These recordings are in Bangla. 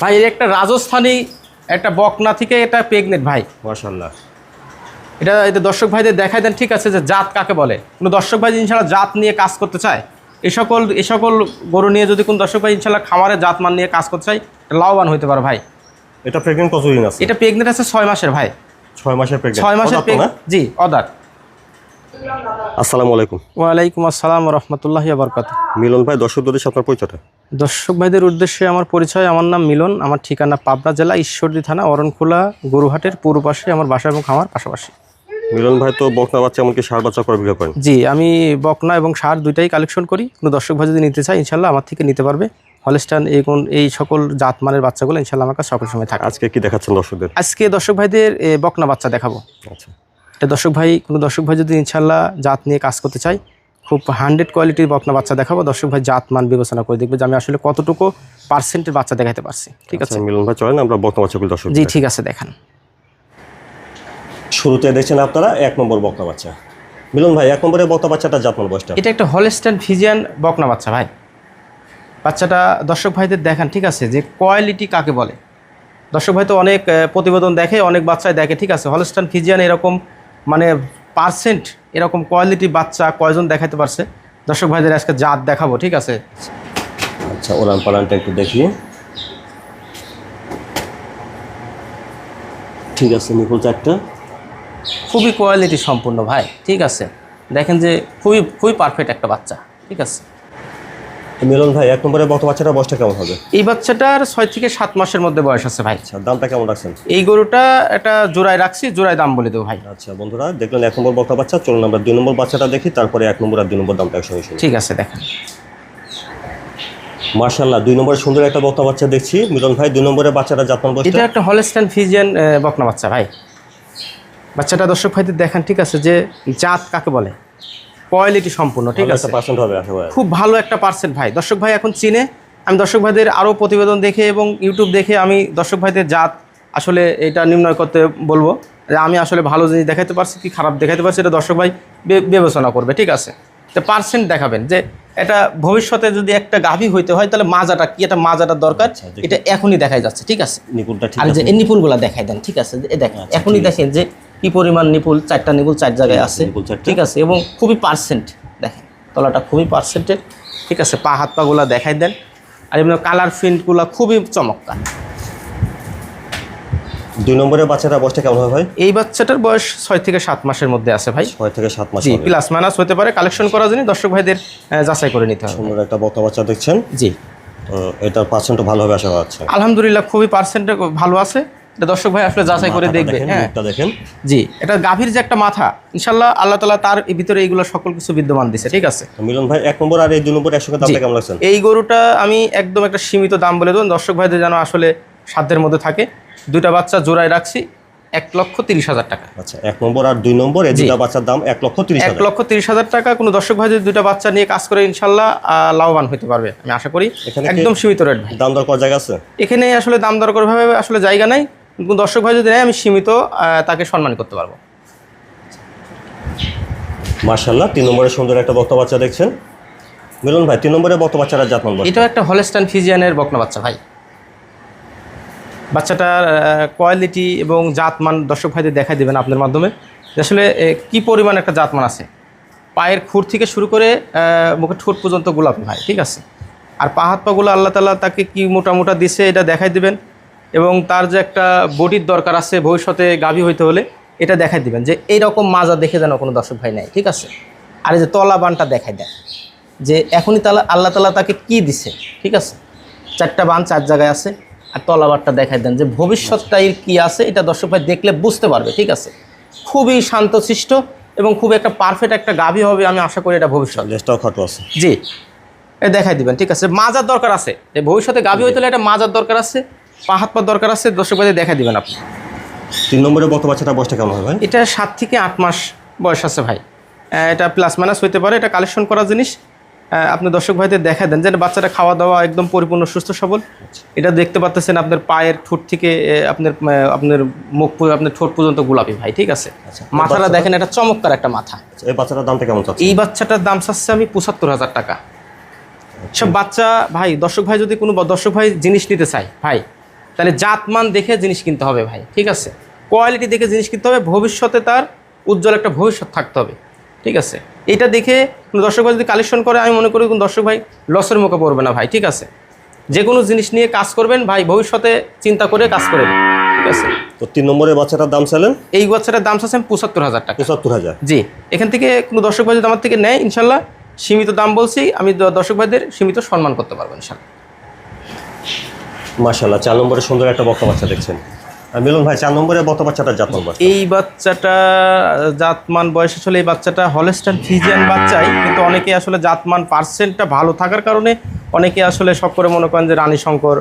ভাই এর একটা রাজস্থানী একটা বকনা থেকে এটা প্রেগনেন্ট ভাই। মাশাল্লাহ এটা এটা দর্শক ভাইদের দেখাই দেন ঠিক আছে যে জাত কাকে বলে? কোনো দর্শক ভাই ইনশাল্লাহ জাত নিয়ে কাজ করতে চায়? এই সকল এই সকল গরু নিয়ে যদি কোনো দর্শক ভাই ইনশাল্লাহ খামারে জাত মান নিয়ে কাজ করতে চায় এটা লাভবান হতে পারে ভাই। এটা প্রেগনেন্ট কতদিন আছে? এটা প্রেগনেন্ট আছে ছয় মাসের ভাই। ছয় মাসের প্রেগনেন্ট ছয় মাসের জি অদার আসসালামু আলাইকুম। ওয়ালাইকুম আসসালাম রহমতুল্লাহ বরকাত মিলন ভাই দর্শকদের সাথে আপনার পরিচয়টা? দর্শক ভাইদের উদ্দেশ্যে আমার পরিচয় আমার নাম মিলন আমার ঠিকানা পাবনা জেলা ঈশ্বরদী থানা অরণখোলা গরুহাটের পূর্ব পাশে আমার বাসা এবং খামার পাশাপাশি। মিলন ভাই তো বকনা বাচ্চা এমনকি সার বাচ্চা করে বিক্রি করেন? জি আমি বকনা এবং সার দুইটাই কালেকশন করি। কোনো দর্শক ভাই যদি নিতে চায় ইনশাল্লাহ আমার থেকে নিতে পারবে। হলস্টান এই কোন এই সকল জাতমানের বাচ্চাগুলো ইনশাল্লাহ আমার কাছে সকল সময় থাকে। আজকে কি দেখাচ্ছেন দর্শকদের? আজকে দর্শক ভাইদের এ, বকনা বাচ্চা দেখাবো। আচ্ছা। এটা দর্শক ভাই কোনো দর্শক ভাই যদি ইনশাল্লাহ জাত নিয়ে কাজ করতে চায় খুব হান্ড্রেড কোয়ালিটির বকনা বাচ্চা দেখাবো। দর্শক ভাই জাত মান বিবেচনা করে দেখবে যে আমি আসলে কতটুকু পার্সেন্টের বাচ্চা দেখাতে পারছি। ঠিক আছে? আচ্ছা মিলন ভাই চলেন আমরা বকনা বাচ্চাগুলো দর্শক জি ঠিক আছে দেখান। শুরুতে দেখছেন আপনারা এক নম্বর বকনা বাচ্চা। মিলন ভাই এক নম্বরে বকনা বাচ্চাটা জাতমান বয়সটা? এটা একটা হলস্টাইন ফিজিয়ান বকনা বাচ্চা ভাই। বাচ্চাটা দর্শক ভাইদের দেখান ঠিক আছে? যে কোয়ালিটি কাকে বলে? দর্শক ভাই তো অনেক প্রতিবেদন দেখে অনেক বাচ্চায় দেখে ঠিক আছে? হলস্টাইন ফিজিয়ান এরকম মানে পার্সেন্ট এরকম কোয়ালিটি বাচ্চা কয়জন দেখাতে পারছে? দর্শক ভাইদের আজকে জাত দেখাবো ঠিক আছে? আচ্ছা ওরান পালানটা একটু দেখি ঠিক আছে নিপুল চারটা খুবই কোয়ালিটি সম্পূর্ণ ভাই ঠিক আছে? দেখেন যে খুবই খুবই পারফেক্ট একটা বাচ্চা ঠিক আছে? মিলন ভাই এক নম্বরে বকনা বাচ্চাটা বয়সটা কেমন হবে? এই বাচ্চাটার ছয় থেকে সাত মাসের মধ্যে বয়স আছে ভাই। আচ্ছা দামটা কেমন রাখছেন? এই গরুটা একটা জোড়ায় রাখছি জোড়ায় দাম বলে দেবো ভাই। আচ্ছা বন্ধুরা দেখলেন এক নম্বর বকনা বাচ্চা চলুন আমরা দুই নম্বর বাচ্চাটা দেখি তারপরে এক নম্বর আর দুই নম্বর দামটা একসঙ্গে শুনি। ঠিক আছে দেখেন। মার্শাল্লাহ দুই নম্বরে সুন্দর একটা বকনা বাচ্চা দেখছি। মিলন ভাই দুই নম্বরে বাচ্চাটা জাতমান এটা বয়সটা একটা হলস্টাইন ফিজিয়ান বকনা বাচ্চা ভাই। বাচ্চাটা দর্শক ভাইদের দেখান ঠিক আছে যে জাত কাকে বলে? কোয়ালিটি সম্পূর্ণ ঠিক আছে? পার্সেন্ট হবে আশা করি। খুব ভালো একটা পার্সেন্ট ভাই। দর্শক ভাই এখন চিনে আমি দর্শক ভাইদের আরও প্রতিবেদন দেখে এবং ইউটিউব দেখে আমি দর্শক ভাইদের জাত আসলে এটা নির্ণয় করতে বলব। যে আমি আসলে ভালো জিনিস দেখাতে পারছি কি খারাপ দেখাতে পারছি এটা দর্শক ভাই বিবেচনা করবে ঠিক আছে? তো পার্সেন্ট দেখাবেন যে এটা ভবিষ্যতে যদি একটা গাভী হইতে হয় তাহলে মাজাটা কি? এটা মাজাটার দরকার? আচ্ছা, এটা এখনই দেখাই যাচ্ছে ঠিক আছে? নিপুলটা ঠিক আর যে এই নিপুলগুলা দেখাই দেন ঠিক আছে? এ দেখেন আচ্ছা, এখনই দেখেন যে কি পরিমাণ নিপুল? চারটা নিপুল চার জায়গায় আছে। ঠিক আছে এবং খুবই পার্সেন্ট দেখেন তলাটা খুবই পার্সেন্টের ঠিক আছে পা হাত পাগুলা দেখাই দেন। আর এমনি কালার প্রিন্টগুলো খুবই চমৎকার। দুই নম্বরে বাচ্চাটা বয়সটা কেমন হবে ভাই? এই বাচ্চাটার বয়স ছয় থেকে সাত মাসের মধ্যে আছে ভাই। ছয় থেকে সাত মাস প্লাস মাইনাস হতে পারে কালেকশন করার জন্য দর্শক ভাইদের যাচাই করে নিতে হবে। সুন্দর একটা বকনা বাচ্চা দেখছেন। জি। তো এটার পার্সেন্টও ভালো হবে আশা করা যাচ্ছে। আলহামদুলিল্লাহ খুবই পার্সেন্টে ভালো আছে। এটা দর্শক ভাই আসলে যাচাই করে দেখবে হ্যাঁ। দেখেন। জি এটা গাভীর যে একটা মাথা ইনশাল্লাহ আল্লাহ তালা তার ভিতরে এইগুলো সকল কিছু বিদ্যমান দিছে ঠিক আছে? মিলন ভাই এক নম্বর আর এই দুই নম্বর একসঙ্গে দামটা কেমন লাগছেন এই গরুটা আমি একদম একটা সীমিত দাম বলে দেবো। দর্শক ভাইদের যেন আসলে সাধ্যের মধ্যে থাকে। দুইটা বাচ্চা জোড়ায় রাখছি এক লক্ষ তিরিশ হাজার টাকা। আচ্ছা এক নম্বর আর দুই নম্বর এই দুটা বাচ্চার দাম এক লক্ষ তিরিশ এক হাজার। লক্ষ তিরিশ হাজার টাকা। কোনো দর্শক ভাই যদি দুইটা বাচ্চা নিয়ে কাজ করে ইনশাল্লাহ লাভবান হতে পারবে। আমি আশা করি একদম সীমিত রেট দাম দর করার জায়গা আছে? এখানে আসলে দাম দর করে ভাবে আসলে জায়গা নাই। দর্শক ভাই যদি নেয় আমি সীমিত তাকে সম্মান করতে পারব। মার্শাল্লাহ তিন নম্বরে সুন্দর একটা বক্তা বাচ্চা দেখছেন। মিলন ভাই তিন নম্বরে বক্তা বাচ্চারা জাতমান বয়স এটাও একটা হলস্টাইন ফিজিয়ানের বকনা বাচ্চা ভাই। বাচ্চাটার কোয়ালিটি এবং জাতমান দর্শক ভাইদের দেখাই দেবেন আপনার মাধ্যমে। আসলে কি পরিমাণ একটা জাতমান আছে? পায়ের খুর থেকে শুরু করে মুখের ঠোঁট পর্যন্ত গোলাপি ভাই ঠিক আছে? আর পা হাত পাগুলো আল্লাহ তালা তাকে কি মোটা মোটা দিছে এটা দেখাই দিবেন। এবং তার যে একটা বডির দরকার আছে ভবিষ্যতে গাভী হইতে হলে এটা দেখাই দিবেন যে এইরকম মাজা দেখে যেন কোনো দর্শক ভাই নেয় ঠিক আছে? আর এই যে তলা বানটা দেখাই দেন যে এখনই তালা আল্লাহ তালা তাকে কি দিছে ঠিক আছে? চারটা বান চার জায়গায় আছে আর তলাবারটা দেখাই দেন যে ভবিষ্যৎটা এর কি আছে এটা দর্শক ভাই দেখলে বুঝতে পারবে ঠিক আছে? খুবই শান্তশিষ্ট এবং খুব একটা পারফেক্ট একটা গাভী হবে আমি আশা করি এটা ভবিষ্যৎ। আছে। জি। এ দেখাই দিবেন ঠিক আছে? মাজার দরকার আছে ভবিষ্যতে গাভী হইতে হলে একটা মাজার দরকার আছে পা হাত পা দরকার আছে দর্শক ভাই দেখা দিবেন আপনি। তিন নম্বরে বক্তা বাচ্চাটা বয়সটা কেমন হবে ভাই? এটা সাত থেকে আট মাস বয়স আছে ভাই। এটা প্লাস মাইনাস হইতে পারে এটা কালেকশন করা জিনিস। আপনি দর্শক ভাইদের দেখা দেন যে বাচ্চাটা খাওয়া দাওয়া একদম পরিপূর্ণ সুস্থ সবল। এটা দেখতে পাচ্ছেন আপনার পায়ের ঠোঁট থেকে আপনার আপনার মুখ আপনার ঠোঁট পর্যন্ত গোলাপি ভাই ঠিক আছে? আচ্ছা। মাথাটা দেখেন এটা চমৎকার একটা মাথা। আচ্ছা, এই বাচ্চাটার দামটা কেমন এই বাচ্চাটার দাম চাচ্ছে আমি পঁচাত্তর হাজার টাকা। সব বাচ্চা ভাই দর্শক ভাই যদি কোনো দর্শক ভাই জিনিস নিতে চায় ভাই তাহলে জাতমান দেখে জিনিস কিনতে হবে ভাই ঠিক আছে? কোয়ালিটি দেখে জিনিস কিনতে হবে ভবিষ্যতে তার উজ্জ্বল একটা ভবিষ্যৎ থাকতে হবে ঠিক আছে? এটা দেখে কোনো দর্শক ভাই যদি কালেকশন করে আমি মনে করি কোনো দর্শক ভাই লসের মুখে পড়বে না ভাই ঠিক আছে? যে কোনো জিনিস নিয়ে কাজ করবেন ভাই ভবিষ্যতে চিন্তা করে কাজ করবেন ঠিক আছে? তো তিন নম্বরের বাচ্চাটার দাম চাইলেন? এই বাচ্চাটার দাম চাচ্ছেন পঁচাত্তর হাজার টাকা। পঁচাত্তর হাজার। জি এখান থেকে কোনো দর্শক ভাই যদি আমার থেকে নেয় ইনশাল্লাহ সীমিত দাম বলছি আমি দর্শক ভাইদের সীমিত সম্মান করতে পারব ইনশাল্লাহ। মাশাল্লাহ চার নম্বরে সুন্দর একটা বক্তা বাচ্চা দেখছেন। মিলন ভাই চার নম্বরে বক্তা বাচ্চাটার জাতমান বয়স এই বাচ্চাটা জাতমান বয়সে আসলে এই বাচ্চাটা হলেস্টান ফিজিয়ান বাচ্চাই কিন্তু অনেকে আসলে জাতমান পার্সেন্টটা ভালো থাকার কারণে অনেকে আসলে সব করে মনে করেন যে রানী শঙ্কর।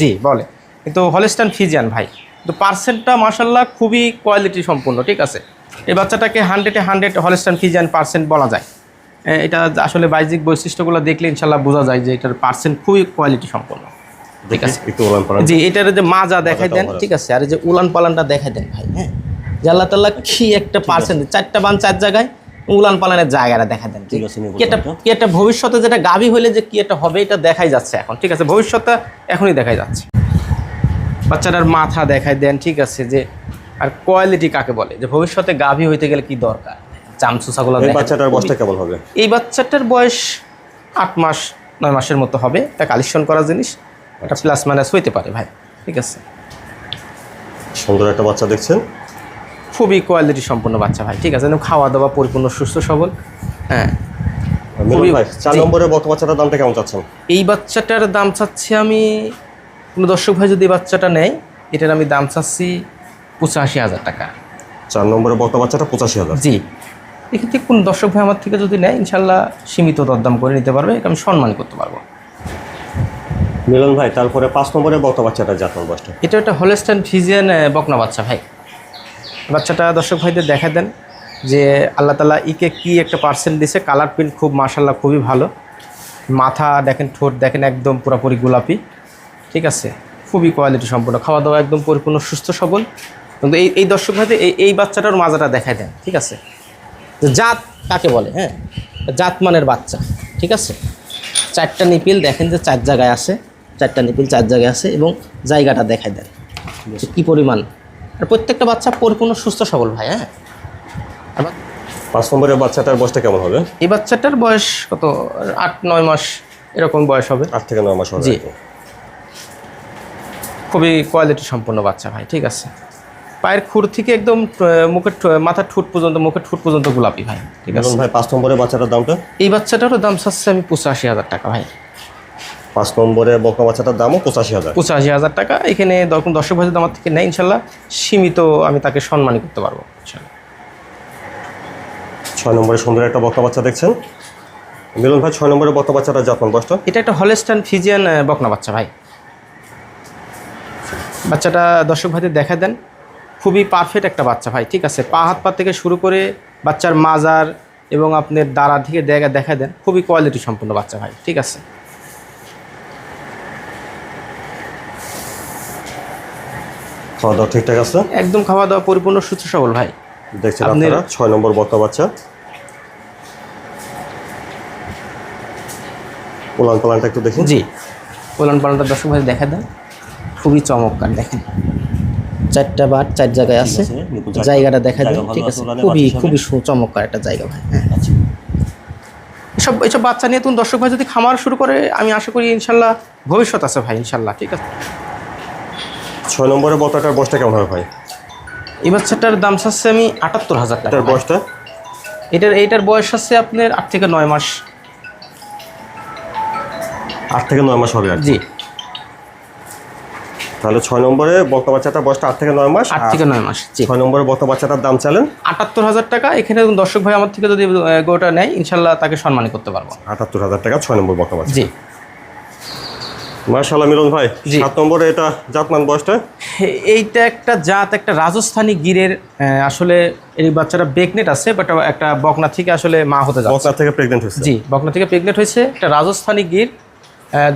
জি বলে। কিন্তু হলেস্টান ফিজিয়ান ভাই তো পার্সেন্টটা মাসাল্লাহ খুবই কোয়ালিটি সম্পূর্ণ ঠিক আছে? এই বাচ্চাটাকে হান্ড্রেডে হান্ড্রেড হলেস্টান ফিজিয়ান পার্সেন্ট বলা যায়। এটা আসলে বাহ্যিক বৈশিষ্ট্যগুলো দেখলে ইনশাল্লাহ বোঝা যায় যে এটার পার্সেন্ট খুবই কোয়ালিটি সম্পূর্ণ। ঠিক আছে? জি এটার যে মাজা দেখাই দেন ঠিক আছে? আর এই যে উলান পালানটা দেখাই দেন ভাই হ্যাঁ? যে আল্লাহ তাল্লাহ কি একটা পার্সেন্ট চারটা বান চার জায়গায় উলান পালানের জায়গাটা দেখা দেন ঠিক আছে, কি একটা ভবিষ্যতে যেটা গাভী হলে যে কি একটা হবে এটা দেখাই যাচ্ছে এখন ঠিক আছে? ভবিষ্যৎটা এখনই দেখাই যাচ্ছে। বাচ্চাটার মাথা দেখাই দেন ঠিক আছে? যে আর কোয়ালিটি কাকে বলে? যে ভবিষ্যতে গাভী হইতে গেলে কি দরকার? চামচুসাগুলো এই বাচ্চাটার বয়সটা কেমন হবে? এই বাচ্চাটার বয়স আট মাস নয় মাসের মতো হবে। এটা কালেকশন করা জিনিস। এটা প্লাস মাইনাস হইতে পারে ভাই ঠিক আছে। সুন্দর একটা বাচ্চা দেখছেন? খুবই কোয়ালিটি সম্পন্ন বাচ্চা ভাই ঠিক আছে। খাওয়া দাওয়া পরিপূর্ণ সুস্থ সবল। হ্যাঁ। খুবই- ভাই চার জি। নম্বরে বাচ্চাটার দামটা কেমন চাচ্ছেন? এই বাচ্চাটার দাম চাচ্ছি আমি কোনো দর্শক ভাই যদি বাচ্চাটা নেয় এটার আমি দাম চাচ্ছি পঁচাশি হাজার টাকা। চার নম্বরে বক্তা বাচ্চাটা পঁচাশি হাজার। জি। থেকে কোন দর্শক ভাই আমার থেকে যদি নেয় ইনশাল্লাহ সীমিত দরদাম করে নিতে পারবে আমি সম্মান করতে পারব। মিলন ভাই, তারপরে পাঁচ নম্বরে বক্তা বাচ্চাটা জাতমান বয়সটা। এটা একটা হলেস্টান ফিজিয়ান বকনা বাচ্চা ভাই। বাচ্চাটা দর্শক ভাইদের দেখা দেন যে আল্লাহ তালা ইকে কি একটা পার্সেন্ট দিছে। কালার প্রিন্ট খুব মার্শাল্লাহ খুবই ভালো। মাথা দেখেন, ঠোঁট দেখেন, একদম পুরোপুরি গোলাপি। ঠিক আছে? খুবই কোয়ালিটি সম্পূর্ণ। খাওয়া দাওয়া একদম পরিপূর্ণ, সুস্থ সবল। কিন্তু এই এই দর্শক ভাইদের, এই এই বাচ্চাটার মাজাটা দেখায় দেন। ঠিক আছে? জাত কাকে বলে হ্যাঁ? জাত মানের বাচ্চা। ঠিক আছে? চারটা নিপিল, দেখেন যে চার জায়গায় আছে। চারটা নিপিল চার জায়গায় আছে এবং জায়গাটা দেখাই দেন। কী পরিমাণ। আর প্রত্যেকটা বাচ্চা পরিপূর্ণ সুস্থ সবল ভাই হ্যাঁ? পাঁচ নম্বরের বাচ্চাটার বয়সটা কেমন হবে? এই বাচ্চাটার বয়স কত? আট নয় মাস এরকম বয়স হবে। আট থেকে নয় মাস হবে জি। খুবই কোয়ালিটি সম্পন্ন বাচ্চা ভাই ঠিক আছে? পায়ের খুর থেকে একদম মুখের মাথার ঠুট পর্যন্ত মুখের ঠুট পর্যন্ত গোলাপি ভাই ঠিক আছে? ভাই পাঁচ নম্বরের বাচ্চাটার দামটা? এই বাচ্চাটারও দাম চাচ্ছে আমি পঁচাশি হাজার টাকা ভাই। পাঁচ নম্বরে বক্তা বাচ্চাটার দামও পঁচাশি হাজার। পঁচাশি হাজার টাকা। এখানে দর্শক ভাই আমার থেকে নেয় ইনশাল্লাহ। সীমিত আমি তাকে সম্মানই করতে পারব। ছয় নম্বরে সুন্দর একটা বক্তা বাচ্চা দেখছেন। মিলন ভাই ছয় নম্বরে বক্তা বাচ্চাটার জাতমান বয়সটা? এটা একটা হলেস্টান ফিজিয়ান বকনা বাচ্চা ভাই। বাচ্চাটা দর্শক ভাইদের দেখা দেন। খুবই পারফেক্ট একটা বাচ্চা ভাই ঠিক আছে? পা হাত পা থেকে শুরু করে বাচ্চার মাজার এবং আপনার দাঁড়া থেকে দেখা দেখা দেন। খুবই কোয়ালিটি সম্পূর্ণ বাচ্চা ভাই ঠিক আছে? খাওয়া দাওয়া ঠিকঠাক আছে? একদম খাওয়া দাওয়া পরিপূর্ণ সুস্থ সবল ভাই। দেখছেন আপনি- আপনারা ছয় নম্বর বক্তা বাচ্চা। উলান পালানটা একটু দেখুন জি। পোলান পালনটা দর্শক ভাই দেখা দেন। খুবই চমৎকার দেখেন। চারটা বার চার জায়গায় আছে। জায়গাটা দেখা দেন ঠিক আছে খুবই খুবই চমৎকার একটা জায়গা ভাই হ্যাঁ। আচ্ছা। এসব এসব বাচ্চা নিয়ে তুমি দর্শক ভাই যদি খামার শুরু করে আমি আশা করি ইনশাল্লাহ ভবিষ্যৎ আছে ভাই ইনশাল্লাহ ঠিক আছে। ছয় নম্বরে বক্তাটার বয়সটা কেমন হবে ভাই? এই বাচ্চাটার দাম চাচ্ছে আমি আটাত্তর হাজার টাকা। বয়সটা এটার এইটার বয়স আছে আপনার আট থেকে নয় মাস। আট থেকে নয় মাস হবে আর জি। তাহলে ছয় নম্বরে বক্তা বাচ্চাটার বয়সটা আট থেকে নয় মাস? আট থেকে নয় মাস জি। ছয় নম্বরে বক্তা বাচ্চাটার দাম চালেন? আটাত্তর হাজার টাকা এখানে দর্শক ভাই আমার থেকে যদি গোটা নেয় ইনশাল্লাহ তাকে সম্মানী করতে পারব। আটাত্তর হাজার টাকা ছয় নম্বর বক্তা বাচ্চা। জি। মার্শাল্লাহ মিলন ভাই। সাত নম্বরে এটা জাতমান বয়সটা? এইটা একটা জাত একটা রাজস্থানী গিরের আসলে এই বাচ্চাটা প্রেগনেন্ট আছে বাট একটা বকনা থেকে আসলে মা হতে যাচ্ছে। বক্তা থেকে প্রেগনেন্ট হয়েছে। জি বকনা থেকে প্রেগনেন্ট হয়েছে। একটা রাজস্থানী গির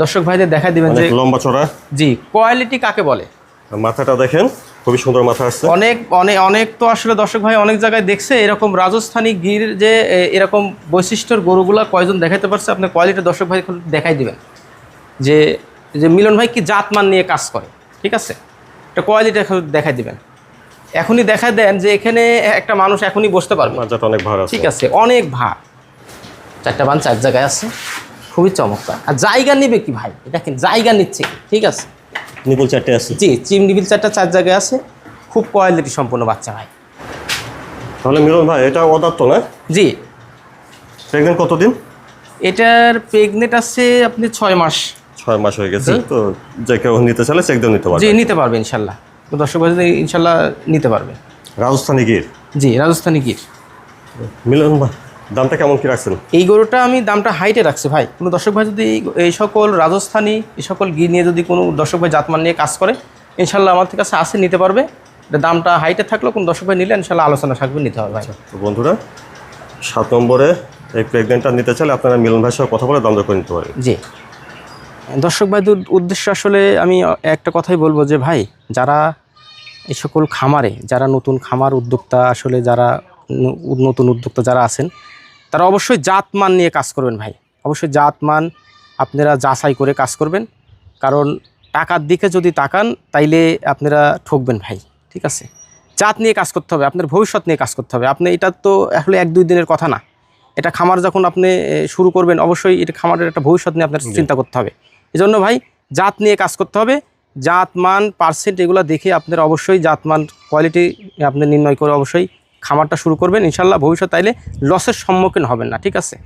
দর্শক ভাইদের দেখা দিবেন যে লম্বা চড়া। জি কোয়ালিটি কাকে বলে? মাথাটা দেখেন খুবই সুন্দর মাথা আসছে। অনেক অনেক অনেক তো আসলে দর্শক ভাই অনেক জায়গায় দেখছে এরকম রাজস্থানী গির যে এরকম বৈশিষ্ট্যর গরুগুলা কয়জন দেখাইতে পারছে আপনি কোয়ালিটি দর্শক ভাই দেখাই দিবেন। যে যে মিলন ভাই কি জাতমান নিয়ে কাজ করে? ঠিক আছে? একটা কোয়ালিটি দেখাই দিবেন। এখনই দেখা দেন যে এখানে একটা মানুষ এখনই বসতে পারবে। অনেক ভার ঠিক আছে অনেক ভার। চারটা বান চার জায়গায় আছে। খুবই চমৎকার। আর জায়গা নেবে কি ভাই? দেখেন জায়গা নিচ্ছে ঠিক আছে? নিপুল চারটে আছে। জি চিম বিল চারটা চার জায়গায় আছে। খুব কোয়ালিটি সম্পন্ন বাচ্চা ভাই। তাহলে মিলন ভাই এটা অদাত্ত না? জি। প্রেগনেন্ট কতদিন? এটার প্রেগনেন্ট আছে আপনি ছয় মাস। ছয় মাস হয়ে গেছে তো যে কেউ নিতে চাইলে চেক দিয়ে নিতে পারবে। জি নিতে পারবে ইনশাল্লাহ। তো দর্শক ভাই ইনশাল্লাহ নিতে পারবে। রাজস্থানি গির? জি রাজস্থানি গির। মিলন ভাই দামটা কেমন কি রাখছেন? এই গরুটা আমি দামটা হাইটে রাখছি ভাই। কোনো দর্শক ভাই যদি এই- সকল রাজস্থানী এই সকল গির নিয়ে যদি কোনো দর্শক ভাই জাতমান নিয়ে কাজ করে ইনশাল্লাহ আমার কাছে আসে নিতে পারবে। দামটা হাইটে থাকলেও কোনো দর্শক ভাই নিলে ইনশাল্লাহ আলোচনা থাকবে নিতে হবে ভাই। তো বন্ধুরা সাত নম্বরে এই প্রেগনেন্টটা নিতে চাইলে আপনারা মিলন ভাইয়ের সঙ্গে কথা বলে দাম দর করে নিতে পারেন। জি। দর্শক ভাইদের উদ্দেশ্য আসলে আমি একটা কথাই বলব যে ভাই যারা এই সকল খামারে যারা নতুন খামার উদ্যোক্তা আসলে যারা নতুন উদ্যোক্তা যারা আছেন তারা অবশ্যই জাতমান নিয়ে কাজ করবেন ভাই। অবশ্যই জাতমান আপনারা যাচাই করে কাজ করবেন। কারণ টাকার দিকে যদি তাকান তাইলে আপনারা ঠকবেন ভাই ঠিক আছে? জাত নিয়ে কাজ করতে হবে আপনার ভবিষ্যৎ নিয়ে কাজ করতে হবে। আপনি এটা তো আসলে এক দুই দিনের কথা না। এটা খামার যখন আপনি শুরু করবেন অবশ্যই এটা খামারের একটা ভবিষ্যৎ নিয়ে আপনার চিন্তা করতে হবে। এজন্য ভাই, জাত নিয়ে কাজ করতে হবে। জাত, মান পার্সেন্ট এগুলো দেখে আপনার অবশ্যই জাত, মান কোয়ালিটি আপনি নির্ণয় করে অবশ্যই খামারটা শুরু করবেন। ইনশাল্লাহ ভবিষ্যৎ তাইলে লসের সম্মুখীন হবেন না, ঠিক আছে?